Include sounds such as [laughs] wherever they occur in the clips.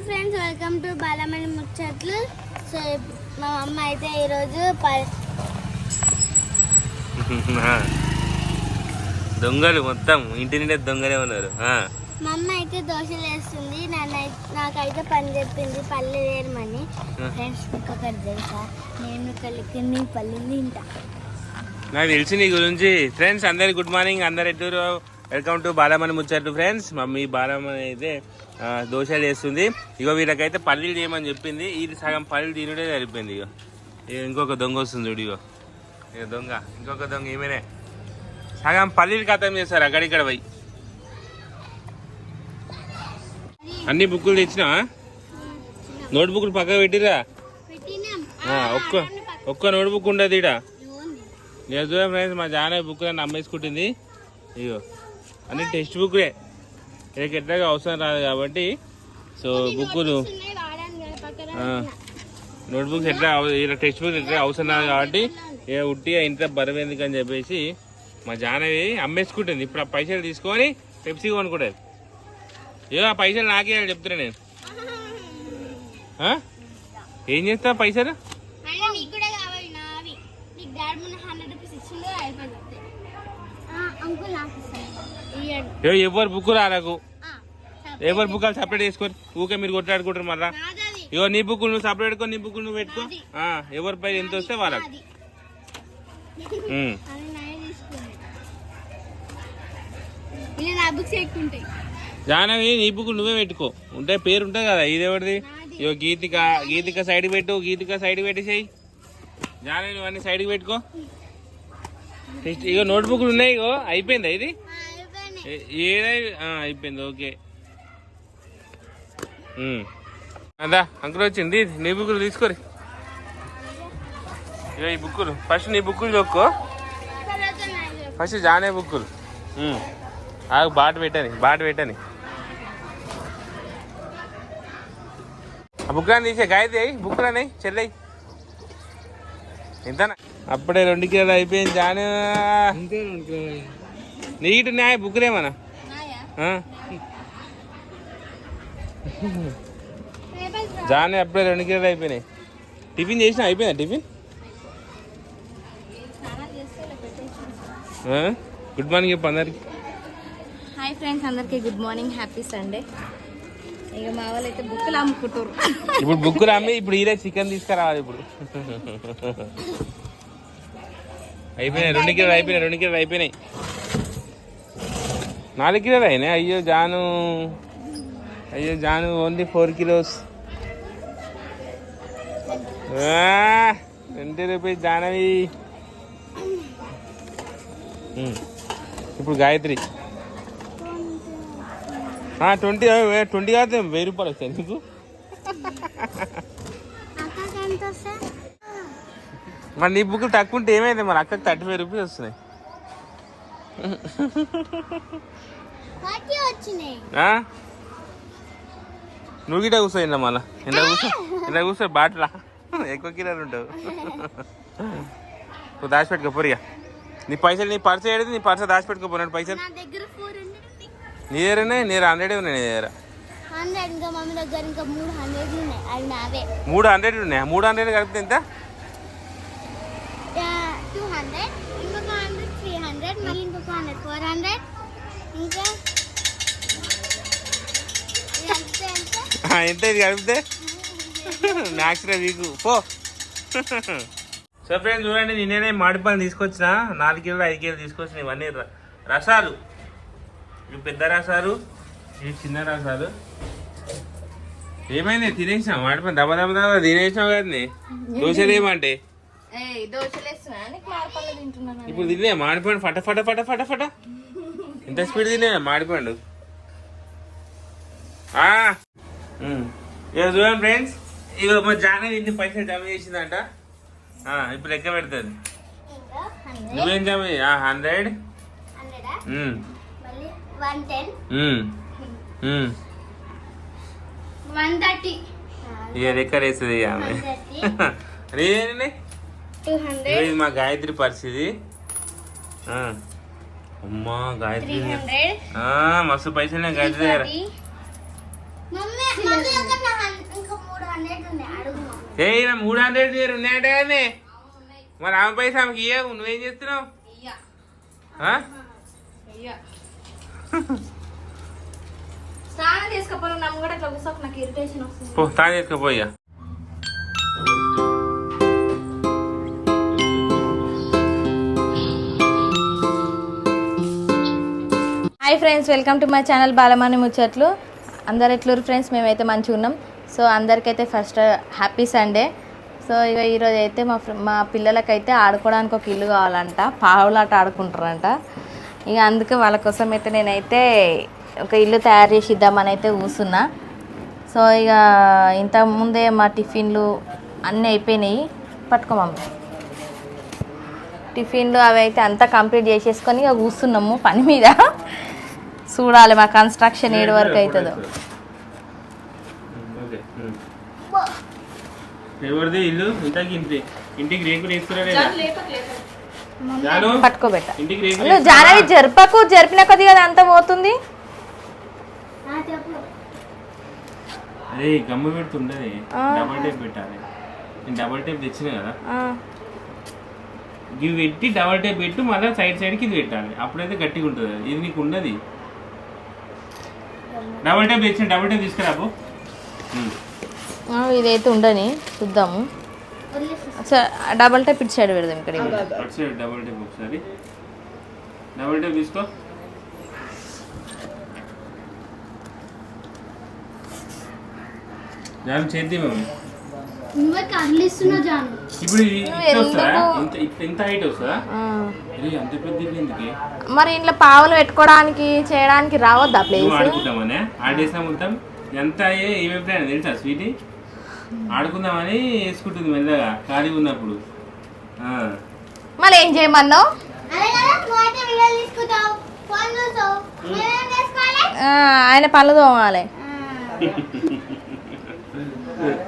Friends welcome to Balamani ముచ్చట్లు so మా అమ్మ అయితే ఈరోజు [laughs] దొంగలు మొత్తం ఇంటి నిండా దొంగలే ఉన్నారు. మా అమ్మ అయితే దోశలు వేస్తుంది నన్ను నాకైతే పని చెప్పింది పల్లె వేరమని ఫ్రెండ్స్ ఇంకొకటి తెలుసా? నేను కలికి పల్లెలు తింటా. నాకు తెలిసి నీ గురించి. ఫ్రెండ్స్ అందరికి గుడ్ మార్నింగ్ అందరు ఎటు వెల్కమ్ టు బాలమణి ముచ్చట్లు ఫ్రెండ్స్. మమ్మీ బాలమణి అయితే దోశలు చేస్తుంది. ఇగో వీళ్ళకైతే పల్లీలు చేయమని చెప్పింది. ఇది సగం పల్లీలు తినుడే సరిపోయింది ఇగో. ఇంకొక దొంగ వస్తుంది చూడు ఇగో. ఇగో దొంగ ఇంకొక దొంగ ఈమెనే. సగం పల్లీలు ఖతం చేస్తారు అక్కడిక్కడ పోయి. అన్ని బుక్కులు తెచ్చినా? నోట్ బుక్లు పక్కన పెట్టిరా ఒక్క ఒక్క నోట్ బుక్ ఉండదు చూడ ఫ్రెండ్స్ మా జాన బుక్ అని అమ్మేసుకుంటుంది. ఇగో. అన్ని టెక్స్ట్ బుక్లే. ఇక ఎట్లాగా అవసరం రాదు కాబట్టి సో బుక్కులు నోట్ బుక్స్ ఎట్లా టెక్స్ట్ బుక్స్ ఎట్లా అవసరం రాదు కాబట్టి ఇక ఉట్టి ఇంట్లో బరువు ఎందుకు అని చెప్పేసి మా జానవి అమ్మేసుకుంటుంది. ఇప్పుడు ఆ పైసలు తీసుకొని పెప్సీ కొనుక్కుంటుంది. ఇగో ఆ పైసలు నాకే చెప్తున్నా నేను? ఏం చేస్తా పైసలు? ఎవరు బుక్ రాలకు ఎవరు బుక్లు సపరేట్ చేసుకొని ఊకే మీరు కొట్లాడుకుంటారు మళ్ళా? ఇగో నీ బుక్ నువ్వు సపరేట్ పెట్టుకో నీ బుక్ నువ్వు పెట్టుకో. ఎవరి పై ఎంత వస్తే వాళ్ళకి. జానవి నీ బుక్ నువ్వే పెట్టుకో. ఉంటే పేరు ఉంటుంది కదా ఇది ఎవరిది? ఇగో గీతిక గీతిక సైడ్ పెట్టు గీతిక సైడ్ పెట్టేసేయి. జానవి నువ్వు అన్ని సైడ్కి పెట్టుకో. ఇగో నోట్ బుక్లు ఉన్నాయి ఇగో. అయిపోయిందా ఇది? ఏదై అయిపోయింది ఓకే. అదా అంకుల్ వచ్చింది. నీ బుక్కులు తీసుకోరి. ఇగో ఈ బుక్కులు. ఫస్ట్ నీ బుక్కులు చొక్కో. ఫస్ట్ జానే బుక్కులు. ఆగు బాట పెట్టని బాట పెట్టని. ఆ బుక్రాన్ని తీసే గాయత్రి అయ్యి బుక్రాని చెల్లెయి. ఎంత అప్పుడే రెండు కిలోలు అయిపోయింది జాను. నీటి న్యాయ రా. జానే అప్పుడే రెండు కిలోలు అయిపోయినాయి. టిఫిన్ చేసినా అయిపోయిందా టిఫిన్? గుడ్ మార్నింగ్ చెప్పు అందరికి. హాయ్ ఫ్రెండ్స్ అందరికీ గుడ్ మార్నింగ్ హ్యాపీ సండే. ఇక మా వాళ్ళు అయితే బుక్కులు అమ్ముకుంటారు ఇప్పుడు బుక్కులు అమ్మి ఇప్పుడు ఈరే చికెన్ తీసుకురావాలి ఇప్పుడు. అయిపోయినాయి రెండు కిలోలు అయిపోయినాయి రెండు కిలోలు అయిపోయినాయి. నాలుగు కిలోలు అయినాయి. అయ్యో జాను. అయ్యో Janu only four kilos. Twenty rupees Janavi. ఇప్పుడు గాయత్రి. ట్వంటీ ట్వంటీ కాదు వెయ్యి రూపాయలు వస్తాయి నీకు మరి నీ బుక్ తక్కువ ఉంటే ఏమైంది మరి? అక్కకి థర్టీ ఫైవ్ రూపీస్ వస్తున్నాయి? నువ్వు గిట్ట కూర్చో ఇందా మళ్ళా. ఇందా కూర్చో. ఇందా కూర్చో బాటలా. ఎక్కువ కిలోలు ఉంటావు. నువ్వు దాచిపెట్టుకో పోరిగా. నీ పైసలు నీ పర్స్ ఏడిది నీ పర్స్ దాచిపెట్టుకోపోయినాడు పైసలు. నా దగ్గర ఉంది నీ హండ్రెడ్ ఉన్నాయి నీ దగ్గర ఉన్నాయి మూడు హండ్రెడ్ ఉన్నాయి. మూడు హండ్రెడ్ కలిపితే ఎంత టూ హండ్రెడ్ ఇంకొక హండ్రెడ్ త్రీ హండ్రెడ్ మళ్ళీ ఇంకొక హండ్రెడ్. ఇంకా? ఎంత ఇది కలిపితే? మ్యాక్స్ రే వీకు. పో. సో ఫ్రెండ్స్ చూడండి నిన్నే మామిడిపళ్ళు తీసుకొచ్చిన. నాలుగు కిలోలు ఐదు కిలోలు తీసుకొచ్చిన ఇవన్నీ రసాలు. ఇవి పెద్ద రసాలు ఇవి చిన్న రసాలు. ఏమైంది? తినేసినా? మామిడిపళ్ళు దెబ్బ దెబ్బ దెబ్బ తినేసినావు కదండి. దోశలు ఏమంటే? ఇప్పుడు తినే మామిడిపండు ఫట ఫట ఫట ఫట ఫట. ఎంత స్పీడ్ తినే. ఉమ్. ఇక చూడండి ఫ్రెండ్స్ ఇక మా జానవి ఇన్ని పైసలు జమ చేసిందంట. ఆ, ఇప్పుడు లెక్క పెడుతుంది. నువ్వేం జమ హండ్రెడ్. ఇక లెక్క వేస్తుంది ఇక ఆమె. [laughs] ఇది మా గాయత్రి పరిస్థితి. ఆ. అమ్మా త్రీ గాయత్రి మస్తు పైసలు గాయత్రి దగ్గర. ఏ మూడు హండ్రెడ్ మీరు ఉన్నాయంట కానీ మరి ఆమె పైసా ఆమెకి ఇయ్యవు నువ్వేం చేస్తున్నావు? [laughs] స్నానం నాకు ఇరిటేషన్ వస్తుంది. పో తాను చేసుకోపోయా hi friends welcome to my channel Balamani ముచ్చట్లు అందరు ఎట్లూరు ఫ్రెండ్స్ మేమైతే మంచిగా ఉన్నాం. సో అందరికైతే ఫస్ట్ హ్యాపీ సండే సో ఇక ఈరోజు అయితే మా మా పిల్లలకైతే ఆడుకోవడానికి ఒక ఇల్లు కావాలంట. పావులాట ఆడుకుంటారంట ఇక అందుకే వాళ్ళ కోసం అయితే నేనైతే ఒక ఇల్లు తయారు చేసి ఇద్దామని అయితే కూర్చున్నా సో ఇక ఇంతకుముందే మా టిఫిన్లు అన్నీ అయిపోయినాయి. పట్టుకోమమ్మ టిఫిన్లు అవి అయితే అంతా కంప్లీట్ చేసేసుకొని ఇక కూర్చున్నాము పని మీద. చూడాలి మా కన్స్ట్రక్షన్ ఏడు వరకు అవుతుందో. ఎవరిది ఇల్లు? ఇంతకి ఇంటి ఇంటికి రేకులు వేస్తున్నారే జాను పట్టుకోబెట్ట. ఇంటికి రేకులు నువ్వు జానవి జరపకు జరిపిన కొద్దిగా అది అంతా పోతుంది. ఆ, చెప్పు. అరే గమ్మ పెడుతుండది. డబల్ టేప్ పెట్టాలి. నేను డబల్ టేప్ తెచ్చిన కదా. ఆ, ఇవి పెట్టి డబల్ టేప్ పెట్టు మళ్ళీ సైడ్ సైడ్కి ఇది పెట్టాలి. అప్పుడైతే గట్టిగా ఉంటుంది అది. ఇది నీకు ఉన్నది. డబల్ టేప్ తెచ్చిన డబల్ టేప్ తీసుకురాబో ఇదైతే ఉండని చూద్దాము. డబల్ టైప్ ఇటు సైడ్ పెడదాం ఇక్కడ అటు సైడ్ డబల్ టేప్ ఒకసారి. డబల్ టేప్ తీసుకో. జాన్ చేద్ది నువ్వే కదిలిస్తున్నావు జాను. ఇప్పుడు ఎందుకు? ఇంత హైట్ వస్తుందా? అంత పెద్ద ఎందుకే? మరి ఇంట్లో పావులు పెట్టుకోవడానికి చేయడానికి రావద్దా ప్లేస్ ఆడుకుందామనే? ఆడేసాం మొత్తం ఎంత ప్లాన్ తెలుసా స్వీటీ? ఆడుకుందామని వేసుకుంటుంది మెల్లగా ఖాళీ ఉన్నప్పుడు. మళ్ళీ ఏం చేయమన్నావు? ఆయన పళ్ళు తోమాలి [laughs] గాడి తీసుకొస్తా కదా గాడికి పది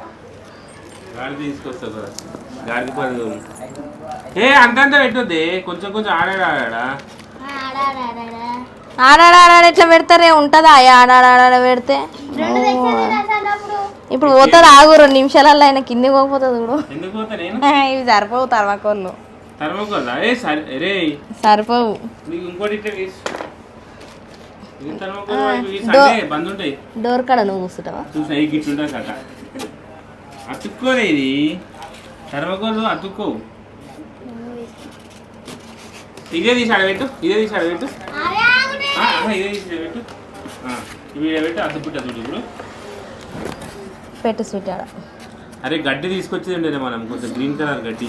ఏ అంతంత పెట్టొద్ది. కొంచెం కొంచెం ఆడాడు ఆడా ఆడాడాడా ఆడాడాడ ఎట్లా పెడతారే? ఉంటుందా? ఆడాడాడ పెడితే? ఇప్పుడు పోతుంది ఆగు రెండు నిమిషాలలో ఆయన కిందికి పోకపోతుంది చూడు. ఎందుకు పోతా నేను? [laughs] ఇవి సరిపోవు తర్వాకోళ్ళు సరిపోవు. డోర్ కాడ నువ్వు కూర్చుంటావా చూసా ఈ గిట్లు ఉంటుంది కట్ట అతుక్కోలే ఇది తర్మకోలు అతుక్కోవు ఇదే తీసి ఆడబెట్టు ఇదే తీసి ఆ, ఇదే తీసి ఆడబెట్టు ఆ, ఇవి అతుక్కుంటా చూడు ఇప్పుడు. పెట్టు స్వీట్ అరే గడ్డి తీసుకొచ్చేది ఉండేది మనం కొంచెం గ్రీన్ కలర్ గడ్డి.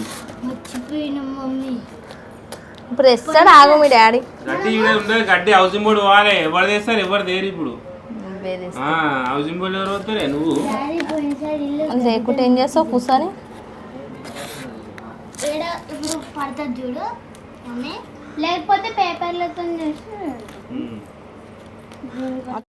ఇప్పుడు తెస్తాడు ఆగు మీ డాడీ. గడ్డి ఇక్కడ ఉండదు గడ్డి హౌసింగ్ బోర్డు పోవాలి. ఎవరు తెస్తారు ఎవరు దేరు ఇప్పుడు. హౌసింగ్ బోర్డు ఎవరు వస్తారే? నువ్వు. లేకుంటే ఏం చేస్తావు కూర్చొని పడుతుంది చూడు. లేకపోతే పేపర్లతో చేసి.